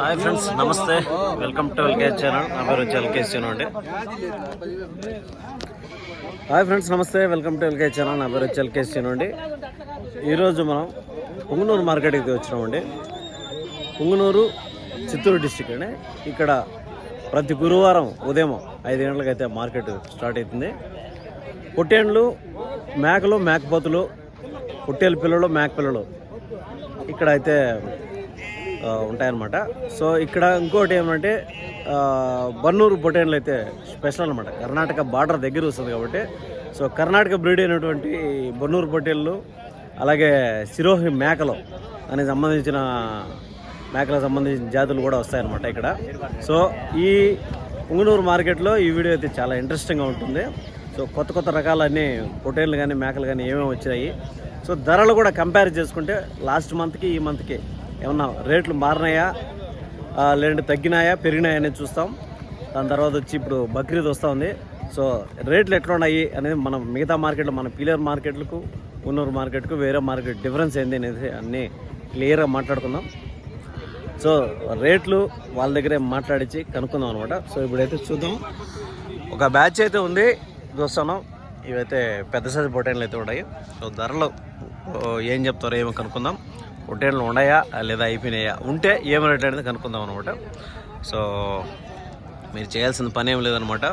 Hi friends namaste. Welcome to LKS channel. నా పేరు వచ్చి ఛానల్ అండి. Hi friends namaste. Welcome to LKS channel. నా పేరు వచ్చి ఛానల్ అండి. ఈరోజు మనం పుంగనూరు మార్కెట్కి వచ్చినామండి. పుంగనూరు చిత్తూరు డిస్టిక్ అండి. ఇక్కడ ప్రతి గురువారం ఉదయం ఐదు గంటలకైతే మార్కెట్ స్టార్ట్ అవుతుంది. పొట్టేండ్లు మేకలు మేకపోతులు పొట్టేలు పిల్లలు మేక పిల్లలు ఇక్కడ అయితే ఉంటాయన్నమాట. సో ఇక్కడ ఇంకోటి ఏమంటే బన్నూరు బొటేన్లు అయితే స్పెషల్ అనమాట కర్ణాటక బార్డర్ దగ్గర వస్తుంది కాబట్టి. సో కర్ణాటక బ్రీడ్ అయినటువంటి బన్నూరు బొటేళ్ళు అలాగే సిరోహి మేకలు దానికి సంబంధించిన మేకలకు సంబంధించిన జాతులు కూడా వస్తాయన్నమాట ఇక్కడ. సో ఈ ఉంగునూరు మార్కెట్లో ఈ వీడియో అయితే చాలా ఇంట్రెస్టింగ్గా ఉంటుంది. సో కొత్త కొత్త రకాలన్నీ పొటేళ్ళు కానీ మేకలు కానీ ఏమేమి వచ్చాయి సో ధరలు కూడా కంపేర్ చేసుకుంటే లాస్ట్ మంత్కి ఈ మంత్కి ఏమన్నా రేట్లు మారినాయా? లేదంటే తగ్గినాయా పెరిగినాయా అనేది చూస్తాం. దాని తర్వాత వచ్చి ఇప్పుడు బక్రీద్ వస్తూ ఉంది. సో రేట్లు ఎట్లా ఉన్నాయి అనేది మనం మిగతా మార్కెట్లో మన పిల్లర్ మార్కెట్లకు ఉన్నూరు మార్కెట్కు వేరే మార్కెట్ డిఫరెన్స్ ఏంది అనేది అన్నీ క్లియర్గా మాట్లాడుకుందాం. సో రేట్లు వాళ్ళ దగ్గరే మాట్లాడించి కనుక్కుందాం అనమాట సో ఇప్పుడైతే చూద్దాం. ఒక బ్యాచ్ అయితే ఉంది. చూస్తాను ఇవైతే పెద్ద సైజు పొటేన్లు అయితే ఉన్నాయి. సో ధరలు ఏం చెప్తారో ఏమో కనుక్కుందాం. పొటేన్లు ఉన్నాయా లేదా అయిపోయినాయా? ఉంటే ఏం రేట్ అనేది కనుక్కుందాం అనమాట సో మీరు చేయాల్సిన పని ఏం లేదనమాట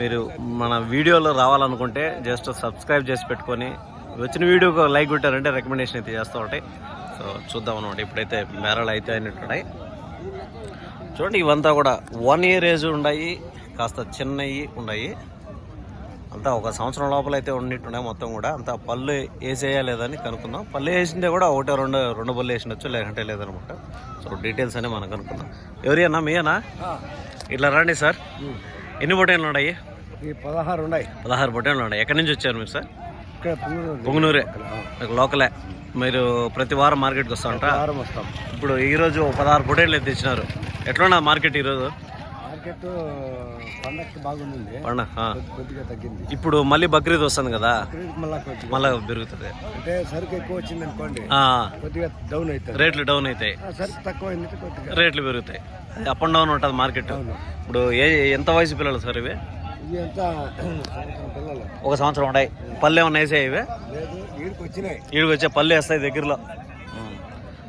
మీరు మన వీడియోలో రావాలనుకుంటే జస్ట్ సబ్స్క్రైబ్ చేసి పెట్టుకొని వచ్చిన వీడియోకి లైక్ కొట్టారంటే రికమెండేషన్ అయితే చేస్తూ ఉంటాయి. సో చూద్దాం అనమాట ఇప్పుడైతే మేరలు అయితే అయినట్టున్నాయి. చూడండి ఇవంతా కూడా వన్ ఇయర్ ఏజ్ ఉన్నాయి కాస్త చిన్నవి ఉన్నాయి. అంతా ఒక సంవత్సరం లోపల అయితే ఉన్నట్టున్నాయి మొత్తం కూడా. అంతా పళ్ళు వేసేయా లేదని కనుక్కుందాం. పళ్ళు వేసిందే కూడా ఒకటే రెండు రెండు పళ్ళు వేసినచ్చు లేకంటే లేదనమాట. సో డీటెయిల్స్ అని మనం కనుక్కుందాం. ఎవరి అన్నా? మీనా ఇట్లా రండి సార్. ఎన్ని బొటేన్లు ఉన్నాయి? ఈ పదహారు ఉన్నాయి. పదహారు బొటేన్లు ఉన్నాయి. ఎక్కడి నుంచి వచ్చారు మీరు సార్? పుంగనూరు. లోకలే. మీరు ప్రతి వారం మార్కెట్కి వస్తూ వస్తాం. ఇప్పుడు ఈరోజు పదహారు పొటేన్లు అయితే ఇచ్చినారు. ఎట్లున్నా మార్కెట్ ఈరోజు? మార్కెట్ పండక్కి బాగుంది. పండ ఆ. కొద్దిగా తగ్గింది. ఇప్పుడు మళ్ళీ బక్రీద్ వస్తుంది కదా? మళ్ళా పెరుగుతుంది. అంటే సరుకు ఎక్కువ వచ్చింది అనుకోండి కొద్దిగా డౌన్ అవుతుంది. రేట్లు డౌన్ అవుతాయి. సరుకు తక్కువ కొద్దిగా. రేట్లు పెరుగుతాయి. అప్ అండ్ డౌన్ ఉంటుంది మార్కెట్ ఇప్పుడు ఏ ఎంత వయసు పిల్లలు సార్ ఇవి? ఒక సంవత్సరం ఉన్నాయి ఏమన్నా వేసాయి ఇవి? ఈడికి వచ్చే పళ్ళు వేస్తాయి దగ్గరలో.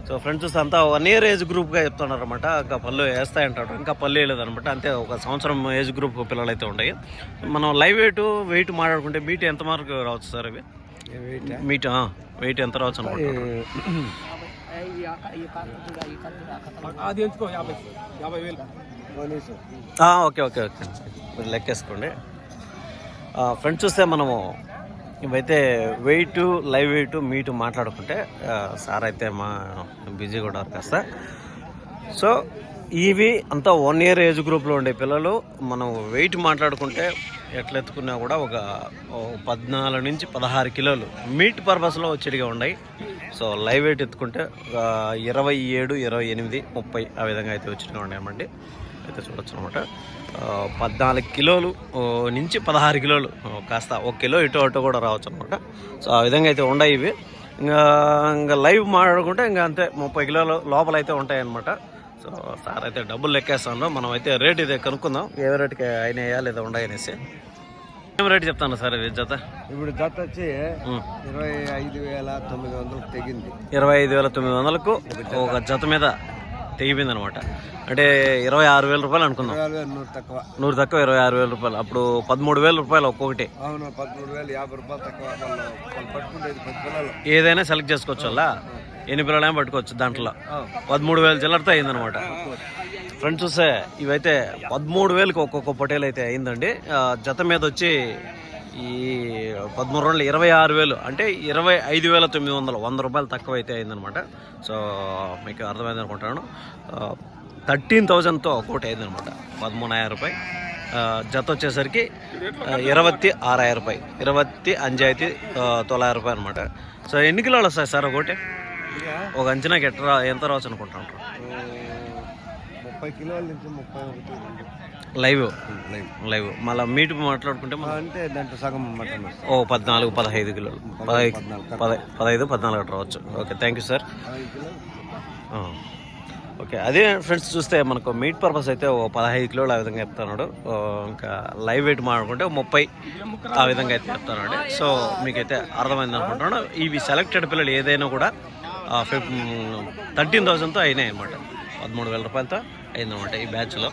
సో ఫ్రెండ్స్ చూస్తే అంతా వన్ ఇయర్ ఏజ్ గ్రూప్గా చెప్తున్నారు అనమాట ఇంకా పళ్ళు వేస్తాయి అంటాడు ఇంకా పళ్ళు వేయలేదన్నమాట. అంతే ఒక సంవత్సరం ఏజ్ గ్రూప్ పిల్లలు అయితే ఉంటాయి మనం లైవ్ వెయిట్ వెయిట్ మాట్లాడుకుంటే మీట్ ఎంత మార్కు రావచ్చు సార్ వెయిట్ మీట్ వెయిట్ ఎంత రావచ్చు ఆ, ఓకే ఓకే ఓకే. మీరు లెక్కేసుకోండి ఫ్రెండ్స్ చూస్తే మనము ఇవైతే వెయిట్ లైవ్ వెయిట్ మీటు మాట్లాడుకుంటే సార్ అయితే మా బిజీగా ఉన్నారు కాస్త సో ఇవి అంతా వన్ ఇయర్ ఏజ్ గ్రూప్లో ఉండే పిల్లలు మనం వెయిట్ మాట్లాడుకుంటే ఎట్లెత్తుకున్నా కూడా ఒక పద్నాలుగు నుంచి పదహారు కిలోలు మీట్ పర్పస్లో వచ్చేటిగా ఉన్నాయి. సో లైవ్ వెయిట్ ఎత్తుకుంటే ఒక ఇరవై ఏడు ఇరవై ఎనిమిది ముప్పై ఆ విధంగా అయితే వచ్చినగా ఉన్నాయన్నమాట అయితే చూడొచ్చు అనమాట పద్నాలుగు కిలోలు నుంచి పదహారు కిలోలు కాస్త ఒక కిలో ఇటు అటు కూడా రావచ్చు అనమాట సో ఆ విధంగా అయితే ఉన్నాయి ఇవి. ఇంకా ఇంకా లైవ్ మాట్లాడుకుంటే ఇంకా అంతే ముప్పై కిలోలు లోపల అయితే ఉంటాయి అనమాట సో సార్ అయితే డబ్బులు లెక్కేస్తాను మనం అయితే రేట్ ఇదే కనుక్కుందాం. ఏ రేటుకి అయినాయా లేదా ఉన్నాయనేసి ఏం రేట్ చెప్తాను సార్ ఇది జత? ఇప్పుడు జత వచ్చి. ఇరవై ఐదు వేల తొమ్మిది వందలకు తెగింది. ఇరవై ఐదు వేల తొమ్మిది వందలకు ఒక జత మీద. తెగిపోయింది అనమాట అంటే ఇరవై ఆరు వేల రూపాయలు అనుకుందాం. నూరు తక్కువ. నూరు తక్కువ ఇరవై ఆరు వేల రూపాయలు. అప్పుడు పదమూడు వేల రూపాయలు ఒక్కొక్కటి. అవును పదమూడు వేలు యాభై రూపాయలు తక్కువ. వాళ్ళు వాళ్ళు పట్టుకుండేది పది పిల్లలు. ఏదైనా సెలెక్ట్ చేసుకోవచ్చు అలా? ఎన్ని పిల్లలైనా పట్టుకోవచ్చు దాంట్లో. పదమూడు వేల చిల్లరతో అయిందనమాట. ఫ్రెండ్స్ చూస్తే ఇవైతే పదమూడు వేలకు ఒక్కొక్క పొటేలు అయితే అయిందండి. జత మీద వచ్చి ఈ పదమూడు రోజులు ఇరవై ఆరు వేలు అంటే ఇరవై ఐదు వేల తొమ్మిది వందలు వంద రూపాయలు తక్కువ అయితే అయిందనమాట. సో మీకు అర్థమైంది అనుకుంటాను. థర్టీన్ థౌజండ్తో ఒకటి అయిందనమాట పదమూడు రూపాయి జత వచ్చేసరికి ఆ, ఇరవత్తి ఆరాయిరం రూపాయి ఇరవత్తి అంజాయితీ తొలాయిరం రూపాయి అనమాట. సో ఎన్ని కిలోలు వస్తాయి సార్ ఒకటి? ఒక అంచనాకి ఎట్లా ఎంత రావచ్చు అనుకుంటాను ముప్పై కిలోల నుంచి ముప్పై ఒకటి లైవ్? లైవ్. లైవ్. మళ్ళీ మీట్ మాట్లాడుకుంటే అంటే దాంట్లో సగం ఓ పద్నాలుగు పదహైదు కిలోలు పదహైదు పద పదహైదు పద్నాలుగు అట్లా రావచ్చు. Okay thank you sir. Okay అదే ఫ్రెండ్స్ చూస్తే మనకు మీట్ పర్పస్ అయితే ఓ పదహైదు కిలోలు ఆ విధంగా చెప్తున్నాడు. ఇంకా లైవ్ వెయిట్ మాట్లాడుకుంటే ముప్పై ఆ విధంగా అయితే చెప్తున్నాడు. సో మీకైతే అర్థమైంది అనుకుంటున్నాను. ఇవి సెలెక్టెడ్ పిల్లలు ఏదైనా కూడా థర్టీన్ థౌసండ్తో అయినాయి అనమాట పదమూడు వేల రూపాయలతో. అయిందనమాట ఈ బ్యాచ్లో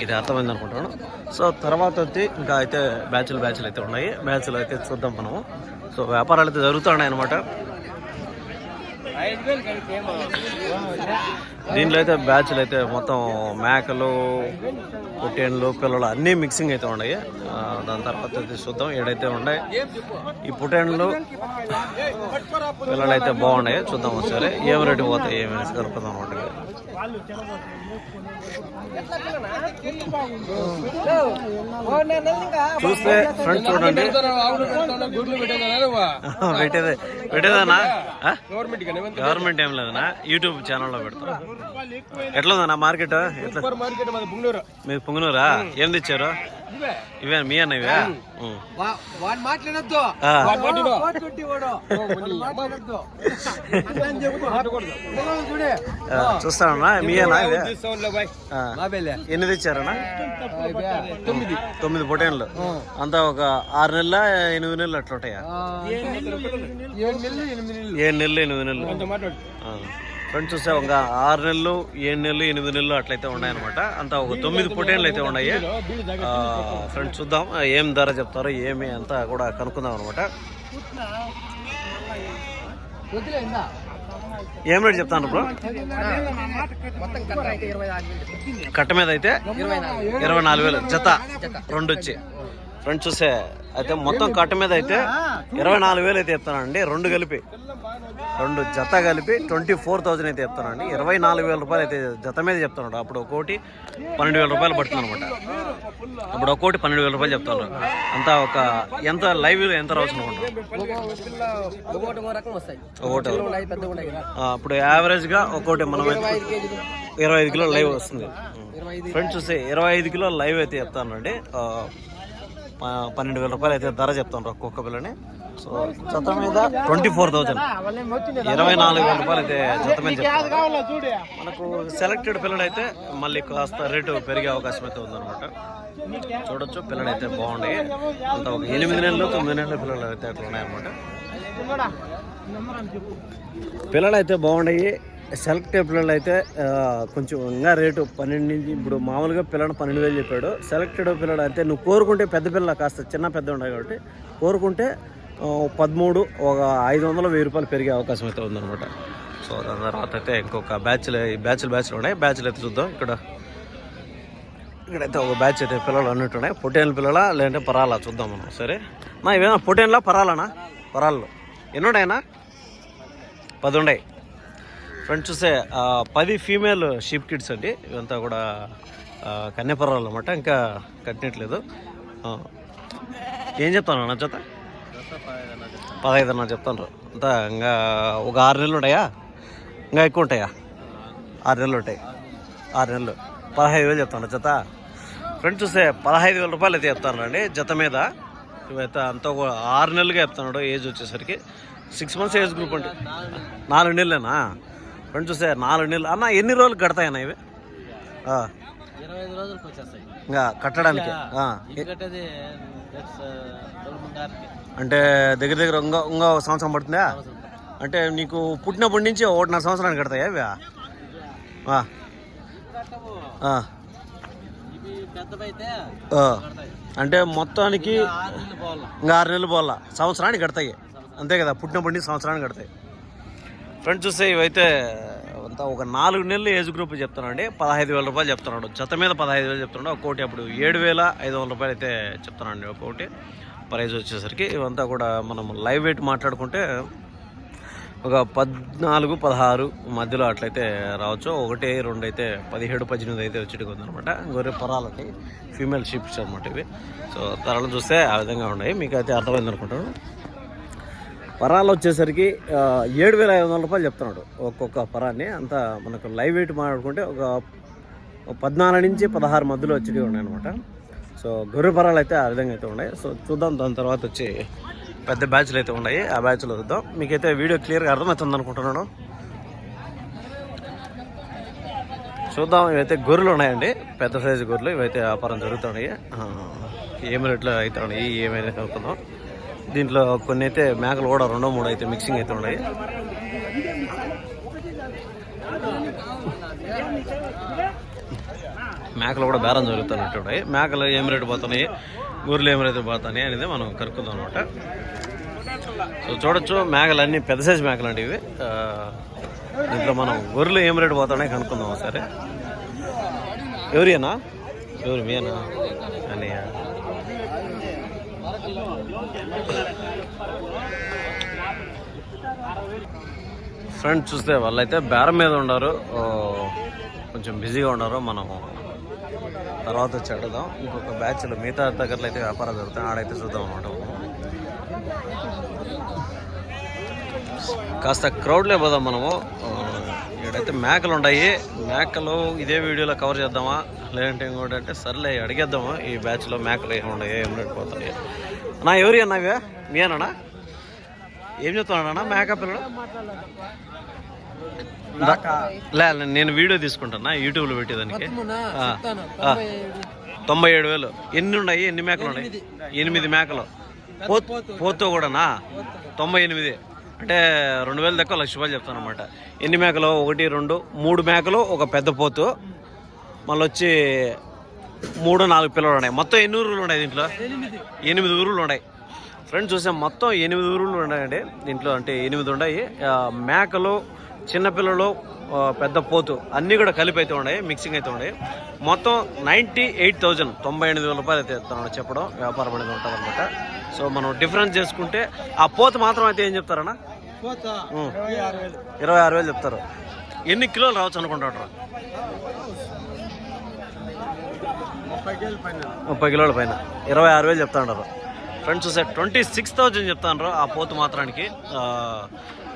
ఇది అర్థమైంది అనుకుంటున్నాను సో తర్వాత వచ్చి ఇంకా అయితే బ్యాచ్లు బ్యాచ్లు అయితే ఉన్నాయి. బ్యాచ్లు అయితే చూద్దాం మనము సో వ్యాపారాలు అయితే జరుగుతున్నాయి అనమాట దీంట్లో అయితే బ్యాచ్లు అయితే మొత్తం మేకలు పుట్టేన్లు పిల్లలు అన్నీ మిక్సింగ్ అయితే ఉన్నాయి. దాని తర్వాత అయితే చూద్దాం ఏడైతే ఉన్నాయి. ఈ పుట్టేన్లు పిల్లలు అయితే బాగున్నాయి. చూద్దాం ఒకసారి. ఏం రేటు పోతాయి ఏమి కలుపుదాం అనమాట చూస్తే ఫ్రెండ్స్ చూడండి. పెట్టేదే పెట్టేదన్నా ఆ? గవర్నమెంట్ ఏం లేదన్నా యూట్యూబ్ ఛానల్లో పెడతాం. ఎట్లా ఉందన్నా మార్కెట్? ఎట్లా? మార్కెట్ మాది మీకు పొంగునూరా ఏం తెచ్చారు? ఇవే. మీ అన్న ఇవే. వాడు మాట్లాడద్దు. చూస్తానన్నా మీ అన్న. ఎన్ని తెచ్చారన్నా? తొమ్మిది. తొమ్మిది పొటేన్లు. అంతా ఒక ఆరు నెలల ఎనిమిది నెలలు అట్లా ఉంటాయా? ఏడు నెలలు ఎనిమిది నెలలు. ఏడు నెలలు ఎనిమిది నెలలు. ఫ్రెండ్స్ చూస్తే ఒక ఆరు నెలలు ఏడు నెలలు ఎనిమిది నెలలు అట్లయితే ఉన్నాయన్నమాట. అంతా ఒక తొమ్మిది పొటేన్లు అయితే ఉన్నాయి. ఫ్రెండ్స్ చూద్దాం ఏం ధర చెప్తారో ఏమి అంతా కూడా కనుక్కుందాం అనమాట ఏం రేటు చెప్తాను బ్రో? కట్ట మీద అయితే ఇరవై నాలుగు ఇరవై నాలుగు వేలు జత రెండు వచ్చి. ఫ్రెండ్స్ చూస్తే అయితే మొత్తం కట్ట మీద అయితే ఇరవై నాలుగు వేలు అయితే చెప్తానండి రెండు కలిపి. రెండు జత కలిపి ట్వంటీ ఫోర్ థౌజండ్ అయితే చెప్తానండి ఇరవై నాలుగు వేల రూపాయలు అయితే జత మీద చెప్తున్నాడు. అప్పుడు ఒక్కోటి పన్నెండు వేల రూపాయలు పడుతుంది అనమాట అప్పుడు ఒక్కోటి పన్నెండు వేల రూపాయలు చెప్తాను. అంతా ఒక ఎంత లైవ్ ఎంత రావచ్చు ఒకటి. ఇప్పుడు యావరేజ్గా ఒక్కోటి మనం ఇరవై ఐదు కిలోలు లైవ్ వస్తుంది. ఫ్రెండ్స్ చూస్తే ఇరవై ఐదు కిలోల లైవ్ అయితే చెప్తానండి. పన్నెండు వేల రూపాయలు అయితే ధర చెప్తాను ఒక్కొక్క పిల్లని సో జత మీద ట్వంటీ ఫోర్ థౌజండ్. ఇరవై నాలుగు వేల రూపాయలు అయితే జత మీద మనకు సెలెక్టెడ్ పిల్లలు అయితే మళ్ళీ కాస్త రేటు పెరిగే అవకాశం అయితే ఉందన్నమాట. చూడొచ్చు పిల్లలు అయితే బాగున్నాయి. అంత ఒక ఎనిమిది నెలలు తొమ్మిది నెలల పిల్లలు అయితే అట్లా ఉన్నాయన్నమాట. పిల్లలు అయితే బాగున్నాయి. సెల్క్ పిల్లలు అయితే కొంచెం ఇంకా రేటు పన్నెండు నుంచి ఇప్పుడు మామూలుగా పిల్లలు పన్నెండు వేలు చెప్పాడు. సెలెక్టెడ్ పిల్లలు అయితే నువ్వు కోరుకుంటే పెద్ద పిల్ల కాస్త చిన్న పెద్ద ఉన్నాయి కాబట్టి కోరుకుంటే పదమూడు ఒక ఐదు వందలు వెయ్యి రూపాయలు పెరిగే అవకాశం అయితే ఉందన్నమాట. సో దాని తర్వాత అయితే ఇంకొక బ్యాచ్లు ఈ బ్యాచ్లు బ్యాచ్లు ఉన్నాయి. బ్యాచ్లు అయితే చూద్దాం. ఇక్కడ ఇక్కడైతే ఒక బ్యాచ్ అయితే పిల్లలు అన్నట్టున్నాయి పొటేన్ల పిల్లల లేదంటే పరాలా చూద్దాం మనం. సరే? నా ఇవేనా? పొటేన్లా పరాలనా? పరాళ్ళు ఎన్ని పది ఉన్నాయి. ఫ్రెండ్స్ చూస్తే పది ఫీమేల్ షీప్ కిడ్స్ అండి. ఇవంతా కూడా ఆ, కన్యపరాలు అనమాట ఇంకా కట్టినట్లేదు. ఏం చెప్తాను అన్న చేత పదహైదు అన్న చెప్తాను. అంతా ఇంకా ఒక ఆరు నెలలు ఉంటాయా? ఇంకా ఎక్కువ ఉంటాయా? ఆరు నెలలు ఉంటాయి. ఆరు నెలలు. పదహైదు వేలు చెప్తాను జత. ఫ్రెండ్స్ చూస్తే పదహైదు వేల రూపాయలు అయితే చెప్తానండి జత మీద. ఇవైతే అంతా ఆరు నెలలుగా చెప్తున్నాడు ఏజ్ వచ్చేసరికి. సిక్స్ మంత్స్ ఏజ్ గ్రూప్ అంటే నాలుగు నెలలేనా? ఫ్రెండ్స్ చూస్తే నాలుగు నెలలు అన్న ఎన్ని రోజులు కడతాయన్న ఇవి? ఇంకా కట్టడానికి. అంటే దగ్గర దగ్గర ఇంకో ఇంకో సంవత్సరం పడుతుందా? అంటే నీకు పుట్టినప్పటి నుంచి ఒకటిన్నర సంవత్సరానికి కడతాయా ఇవి. అంటే మొత్తానికి ఇంకా ఆరు నెలలు పోవాల. సంవత్సరానికి కడతాయి. అంతే కదా పుట్టినప్పటి నుంచి సంవత్సరానికి కడతాయి. ఫ్రెండ్ చూస్తే ఇవైతే అంతా ఒక నాలుగు నెలలు ఏజ్ గ్రూప్ చెప్తున్నాండి పదహైదు వేల రూపాయలు చెప్తున్నాడు. జత మీద పదహైదు వేలు చెప్తున్నాడు. ఒక్కోటి అప్పుడు ఏడు వేల ఐదు వందల రూపాయలు అయితే చెప్తున్నాండి ఒక్కోటి. ప్రైజ్ వచ్చేసరికి ఇవంతా కూడా మనం లైవ్ వెయిట్ మాట్లాడుకుంటే ఒక పద్నాలుగు పదహారు మధ్యలో అట్లయితే రావచ్చు. ఒకటి రెండు అయితే పదిహేడు పద్దెనిమిది అయితే వచ్చేటికి ఉందన్నమాట. గొర్రె పొరాలండి. ఫీమేల్ షిప్స్ అనమాట ఇవి. సో ధరలు చూస్తే ఆ విధంగా ఉన్నాయి. మీకు అయితే అర్థమైంది అనుకుంటాను పరాలు వచ్చేసరికి ఏడు వేల ఐదు వందల రూపాయలు చెప్తున్నాడు ఒక్కొక్క పరాన్ని. అంతా మనకు లైవ్ వెయిట్ మాట్లాడుకుంటే ఒక పద్నాలుగు నుంచి పదహారు మధ్యలో వచ్చేవి ఉన్నాయి అనమాట సో గొర్రె పరాలు అయితే ఆ విధంగా అయితే ఉన్నాయి. సో చూద్దాం దాని తర్వాత వచ్చి పెద్ద బ్యాచ్లు అయితే ఉన్నాయి. ఆ బ్యాచ్లో చూద్దాం. మీకైతే వీడియో క్లియర్గా అర్థమవుతుంది అనుకుంటున్నాను. చూద్దాం ఇవైతే గొర్రెలు ఉన్నాయండి. పెద్ద సైజు గొర్రెలు. ఇవైతే వ్యాపారం జరుగుతున్నాయి. ఆ, ఏమి అయితే ఉన్నాయి ఏమైనా కనుక్కుందాం. దీంట్లో కొన్ని అయితే మేకలు కూడా రెండో మూడు అయితే మిక్సింగ్ అయితే ఉన్నాయి. మేకలు కూడా బేరం జరుగుతున్నట్టు ఉన్నాయి. మేకలు ఏం రేటు పోతున్నాయి? గొర్రెలు ఏం రేటు పోతున్నాయి అనేది మనం కనుక్కుందాం అనమాట సో చూడొచ్చు మేకలు అన్ని పెద్ద సైజు మేకలు అండి ఇవి. దీంట్లో మనం గొర్రెలు ఏం రేటు పోతున్నాయి కనుక్కుందాం సరే ఎవరియనా? ఎవరు మీనా అన్నయ్య. ఫ్రెండ్స్ చూస్తే వాళ్ళైతే బేరం మీద ఉన్నారు. కొంచెం బిజీగా ఉన్నారు. మనం తర్వాత వచ్చి అడుగుదాం. ఇంకొక బ్యాచ్లో మిగతా దగ్గరలో అయితే వ్యాపారం జరుగుతాయి. ఆడైతే చూద్దాం అనమాట కాస్త క్రౌడ్లే పోదాం మనము. ఇక్కడైతే మేకలు ఉన్నాయి. మేకలు ఇదే వీడియోలో కవర్ చేద్దామా? లేదంటే ఇంకోటి అంటే సర్లే అడిగేద్దాము? ఈ బ్యాచ్లో మేకలు ఏమి ఉన్నాయి ఏం రేటు పోతున్నాయి నా ఎవరి అన్నావే మీ అన్నా ఏం చెప్తున్నాడన్నా మేకప్ లే నేను వీడియో తీసుకుంటానా? యూట్యూబ్లో పెట్టేదానికి. తొంభై ఏడు. వేలు. ఎన్ని ఉన్నాయి? ఎన్ని మేకలు ఉన్నాయి? ఎనిమిది. మేకలు. పోత్ పోతో కూడానా? తొంభై ఎనిమిది. అంటే రెండు వేలు దక్క లక్ష రూపాయలు చెప్తాను అనమాట ఎన్ని మేకలు? ఒకటి రెండు మూడు మేకలు ఒక పెద్ద పోతు. మళ్ళీ వచ్చి మూడు నాలుగు పిల్లలు ఉన్నాయి. మొత్తం ఎన్ని ఊరులు ఉన్నాయి దీంట్లో? ఎనిమిది. ఊరులు ఉన్నాయి. ఫ్రెండ్స్ చూసాం మొత్తం ఎనిమిది ఊరులు ఉన్నాయండి. దీంట్లో అంటే ఎనిమిది ఉన్నాయి. మేకలు చిన్నపిల్లలు పెద్ద పోతు అన్నీ కూడా కలిపి అయితే ఉన్నాయి మిక్సింగ్ అయితే ఉన్నాయి. మొత్తం నైంటీ ఎయిట్ థౌజండ్ తొంభై ఎనిమిది వేల రూపాయలు అయితే తను చెప్పడం వ్యాపారం అనేది ఉంటుంది అనమాట సో మనం డిఫరెన్స్ చేసుకుంటే ఆ పోతు మాత్రం అయితే ఏం చెప్తారన్నా. ఇరవై ఆరు వేలు చెప్తారు. ఎన్ని కిలోలు రావచ్చు అనుకుంటారు? ముప్పై కిలోల పైన. ఇరవై ఆరు వేలు చెప్తా ఉన్నారు ఫ్రెండ్స్ చూసే ట్వంటీ సిక్స్ థౌజండ్ చెప్తాను ఆ పోతు మాత్రానికి.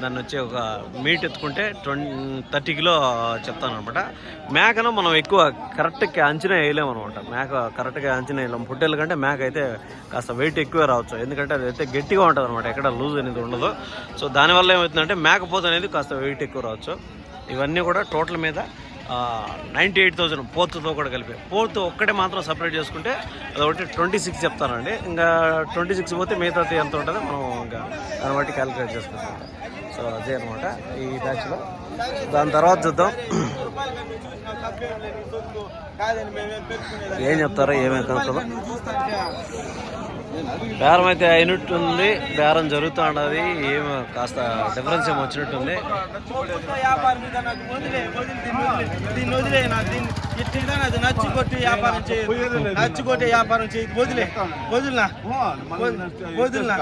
దాన్ని వచ్చి ఒక మీట్ ఎత్తుకుంటే ట్వంటీ థర్టీ కిలో చెప్తాను అనమాట మేకను మనం ఎక్కువ కరెక్ట్గా అంచనా వేయలేము అనమాట మేక కరెక్ట్గా అంచనా వేయలేము పొట్టేళ్ళ కంటే మేక అయితే కాస్త వెయిట్ ఎక్కువే రావచ్చు. ఎందుకంటే అది అయితే గట్టిగా ఉంటుంది అనమాట ఎక్కడ లూజ్ అనేది ఉండదు. సో దానివల్ల ఏమవుతుందంటే మేకపోతు అనేది కాస్త వెయిట్ ఎక్కువ రావచ్చు. ఇవన్నీ కూడా టోటల్ మీద నైంటీ ఎయిట్ థౌసండ్ పోతుతో కూడా కలిపి. పోతు ఒక్కటే మాత్రం సపరేట్ చేసుకుంటే అదొకటి ట్వంటీ సిక్స్ చెప్తానండి. ఇంకా ట్వంటీ సిక్స్ పోతే మిగతా ఎంత ఉంటుందో మనం ఇంకా దాన్ని బట్టి క్యాలిక్యులేట్ చేసుకుంటాం సో అదే అనమాట ఈ బ్యాచ్లో దాని తర్వాత చూద్దాం. ఏం చెప్తారో ఏమేమి కనుక్కుందాం. బేరం అయితే అయినట్టుంది. బేరం జరుగుతూ ఉన్నది ఏం కాస్త డిఫరెన్స్ ఏమి వచ్చినట్టుంది. వ్యాపారం మీద నాకు వదిలే వదిలి దీన్ని వదిలే దీన్ని వదిలే నాకు దీన్ని ఇట్లా అది నచ్చి కొట్టి వ్యాపారం చేయదు వ్యాపారం చేయదు వదిలే వదిలినా వదిలినా?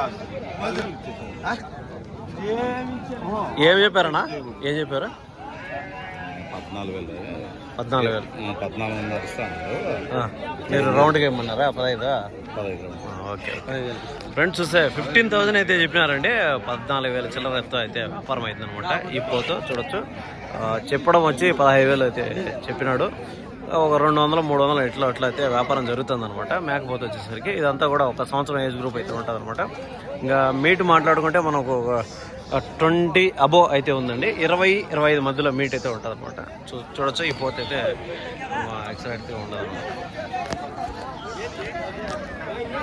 ఏం చెప్పారన్నా? ఏం చెప్పారు? పద్నాలుగు వేలు. పద్నాలుగు వేలు. ఆ, పద్నాలుగు వందలు మీరు రౌండ్గా ఏమన్నారా పదహైదు పదహైదు? ఓకే ఫ్రెండ్స్ చూస్తే ఫిఫ్టీన్ థౌసండ్ అయితే చెప్పినారండి. పద్నాలుగు వేల చిల్లరతో అయితే వ్యాపారం అవుతుంది అనమాట ఈ పోతో చూడొచ్చు. చెప్పడం వచ్చి పదహైదు వేలు అయితే చెప్పినాడు. ఒక రెండు వందలు మూడు వందలు ఇట్లా అట్లా అయితే వ్యాపారం జరుగుతుంది అనమాట మేకపోతే వచ్చేసరికి ఇదంతా కూడా ఒక సంవత్సరం ఏజ్ గ్రూప్ అయితే ఉంటుంది అనమాట ఇంకా మీట్ మాట్లాడుకుంటే మనకు ఒక ట్వంటీ అబో అయితే ఉందండి. ఇరవై ఇరవై ఐదు మధ్యలో మీట్ అయితే ఉంటుంది అనమాట చూ చూడొచ్చు ఈ పోతే అయితే ఎక్సలెంట్గా ఉండదు అనమాట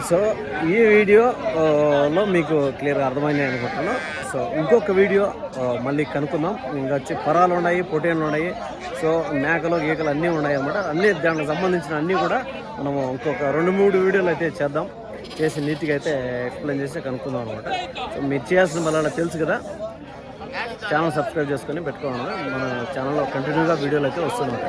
సో ఈ వీడియో లో మీకు క్లియర్గా అర్థమైంది అనుకుంటున్నాను సో ఇంకొక వీడియో మళ్ళీ కనుక్కుందాం. ఇంకా వచ్చి పొరాలు ఉన్నాయి పొటేన్లు ఉన్నాయి సో మేకలు గీకలు అన్నీ ఉన్నాయి అన్నమాట. అన్ని దానికి సంబంధించిన అన్నీ కూడా మనము ఇంకొక రెండు మూడు వీడియోలు అయితే చేద్దాం. చేసి నీట్గా అయితే ఎక్స్ప్లెయిన్ చేసి కనుక్కుందాం అనమాట సో మీరు చేయాల్సిన వల్ల తెలుసు కదా. ఛానల్ సబ్స్క్రైబ్ చేసుకొని పెట్టుకోవాలి మన ఛానల్లో కంటిన్యూగా వీడియోలు అయితే వస్తున్నాయి